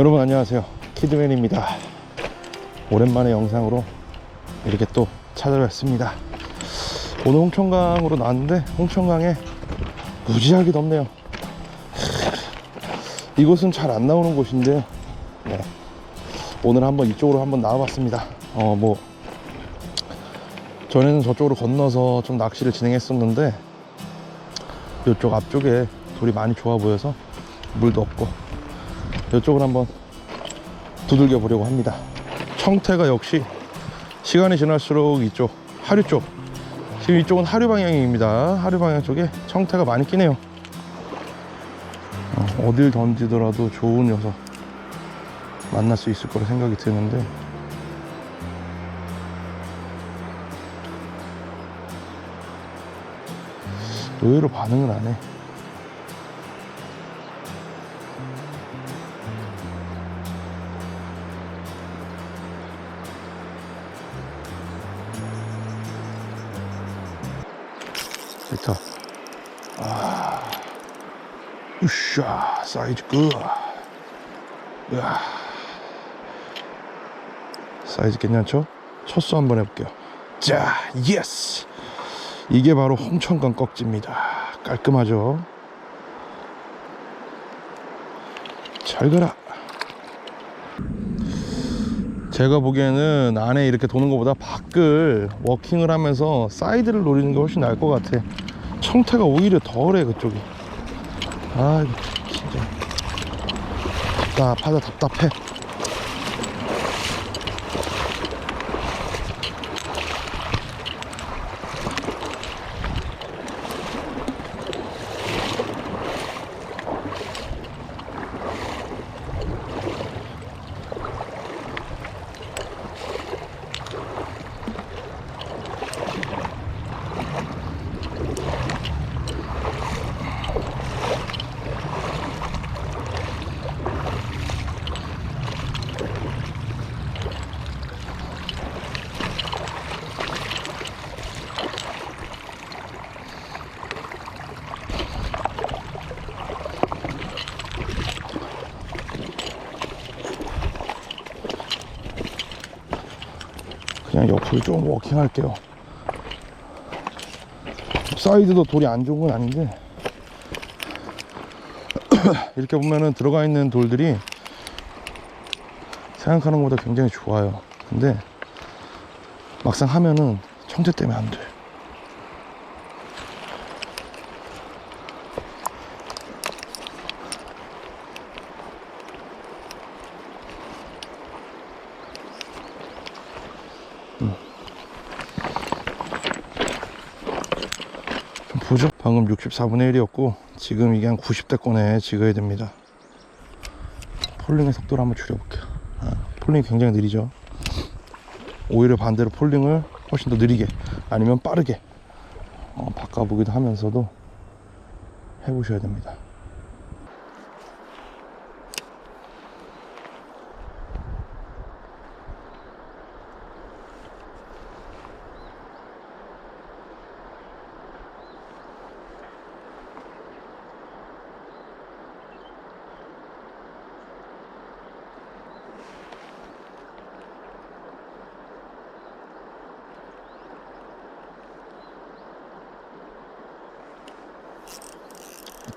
여러분 안녕하세요. 키드맨입니다. 오랜만에 영상으로 이렇게 또 찾아뵙습니다. 오늘 홍천강으로 나왔는데 홍천강에 무지하게 덥네요. 이곳은 잘 안 나오는 곳인데요 네. 오늘 한번 이쪽으로 한번 나와봤습니다. 어 뭐 전에는 저쪽으로 건너서 좀 낚시를 진행했었는데 이쪽 앞쪽에 돌이 많이 좋아 보여서 물도 없고 이쪽을 한번 두들겨 보려고 합니다. 청태가 역시 시간이 지날수록 이쪽 하류 쪽 지금 이쪽은 하류 방향입니다. 하류 방향 쪽에 청태가 많이 끼네요. 어, 어딜 던지더라도 좋은 녀석 만날 수 있을 거라 생각이 드는데 의외로 반응을 안 해. 됐다. 아, 으쌰, 사이즈 굿. 야, 사이즈 괜찮죠? 첫수 한번 해볼게요. 자, 예스. 이게 바로 홍천강 꺽지입니다. 깔끔하죠? 잘 가라. 제가 보기에는 안에 이렇게 도는 것보다 밖을 워킹을 하면서 사이드를 노리는 게 훨씬 나을 것 같아. 청태가 오히려 덜해 그쪽이. 아 진짜 답답하다 답답해. 그냥 옆으로 좀 워킹 할게요. 사이드도 돌이 안 좋은 건 아닌데 이렇게 보면은 들어가 있는 돌들이 생각하는 것보다 굉장히 좋아요. 근데 막상 하면은 청재 때문에 안 돼. 좀 보죠. 방금 64분의 1이었고 지금 이게 한 90대권에 찍어야 됩니다. 폴링의 속도를 한번 줄여볼게요. 아, 폴링이 굉장히 느리죠. 오히려 반대로 폴링을 훨씬 더 느리게 아니면 빠르게 어, 바꿔보기도 하면서도 해보셔야 됩니다.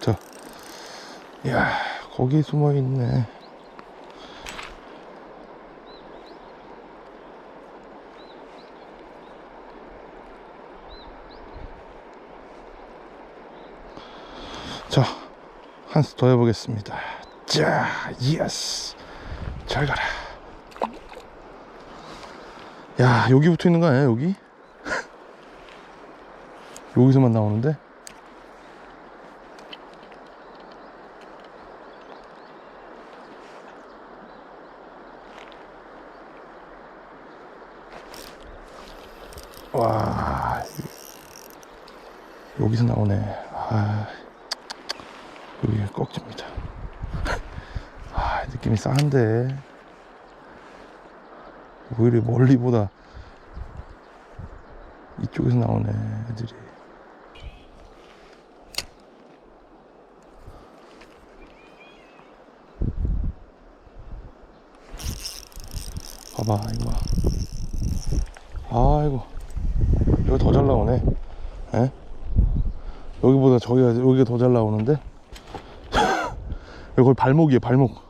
자, 야 거기 숨어 있네. 자, 한 수 더 해보겠습니다. 자, 예스. 잘 가라. 야, 여기 붙어 있는 거 아니야, 여기? 여기서만 나오는데? 와 이- 여기서 나오네. 아 여기 꺽집니다. 아 느낌이 싸한데. 오히려 멀리보다 이쪽에서 나오네 애들이. 봐봐 이거 봐. 아이고 이거 더잘 나오네. 에? 여기보다 저기가 여기가 더 잘 나오는데? 이걸 발목이에요 발목.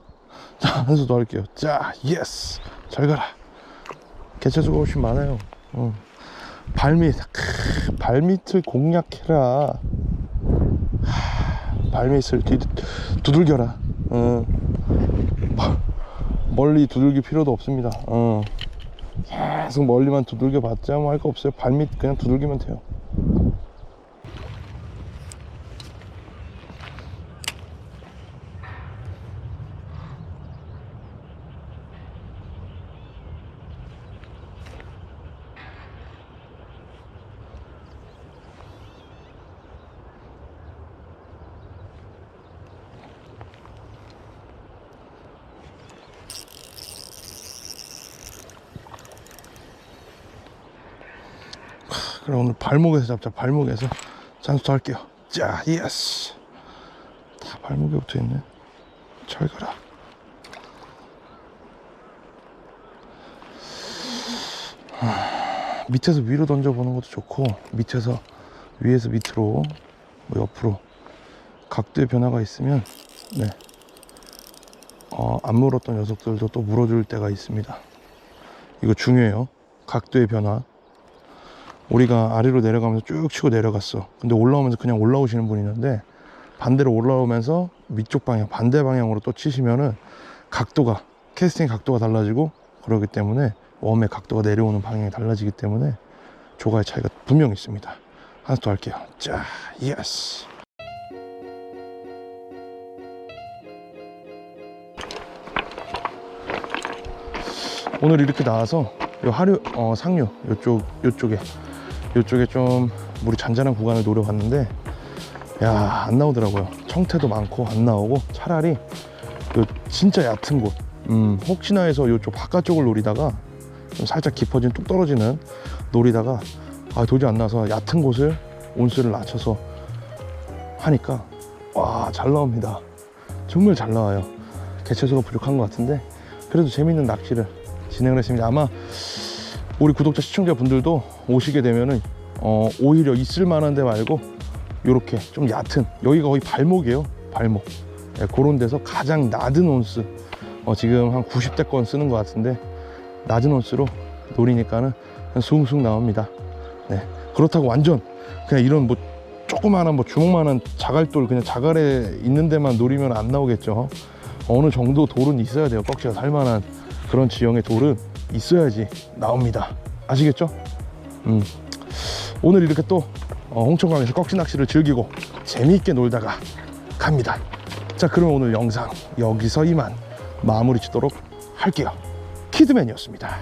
자 한 수 더 할게요. 자 예스 잘 가라. 개체수가 훨씬 많아요. 어. 발밑 크, 발밑을 공략해라. 하, 발밑을 뒤, 두들겨라. 어. 뭐, 멀리 두들길 필요도 없습니다. 어. 계속 멀리만 두들겨 봤자 뭐 할 거 없어요. 발밑 그냥 두들기면 돼요 그럼 오늘 발목에서 잡자. 발목에서 더 할게요. 자 예스 다 발목에 붙어있네. 잘 가라. 하, 밑에서 위로 던져보는 것도 좋고 밑에서 위에서 밑으로 뭐 옆으로 각도의 변화가 있으면 네. 어, 안 물었던 녀석들도 또 물어줄 때가 있습니다. 이거 중요해요. 각도의 변화 우리가 아래로 내려가면서 쭉 치고 내려갔어. 근데 올라오면서 그냥 올라오시는 분이 있는데 반대로 올라오면서 위쪽 방향, 반대 방향으로 또 치시면은 각도가, 캐스팅 각도가 달라지고 그러기 때문에 웜의 각도가 내려오는 방향이 달라지기 때문에 조가의 차이가 분명히 있습니다. 하나 더 할게요. 자, 예스. 오늘 이렇게 나와서 요 하류, 어, 상류, 요쪽, 요쪽에 이쪽에 좀 물이 잔잔한 구간을 노려봤는데 야 안 나오더라고요. 청태도 많고 안 나오고 차라리 요 진짜 얕은 곳. 음, 혹시나 해서 이쪽 바깥쪽을 노리다가 좀 살짝 깊어진 뚝 떨어지는 노리다가 아 도저히 안 나와서 얕은 곳을 온수를 낮춰서 하니까 와 잘 나옵니다. 정말 잘 나와요. 개체수가 부족한 것 같은데 그래도 재밌는 낚시를 진행을 했습니다. 아마 우리 구독자 시청자분들도 오시게 되면은 어, 오히려 있을 만한 데 말고 요렇게 좀 얕은 여기가 거의 발목이에요 발목. 예, 그런 데서 가장 낮은 온스 어, 지금 한 90대권 쓰는 것 같은데 낮은 온스로 노리니까는 숭숭 나옵니다. 네. 그렇다고 완전 그냥 이런 뭐 조그마한 뭐 주먹만한 자갈돌 그냥 자갈에 있는 데만 노리면 안 나오겠죠. 어느 정도 돌은 있어야 돼요. 꺽지가 살만한 그런 지형의 돌은 있어야지 나옵니다 아시겠죠? 음. 오늘 이렇게 또 어, 홍천강에서 꺽지 낚시를 즐기고 재미있게 놀다가 갑니다 자 그러면 오늘 영상 여기서 이만 마무리 짓도록 할게요 키드맨이었습니다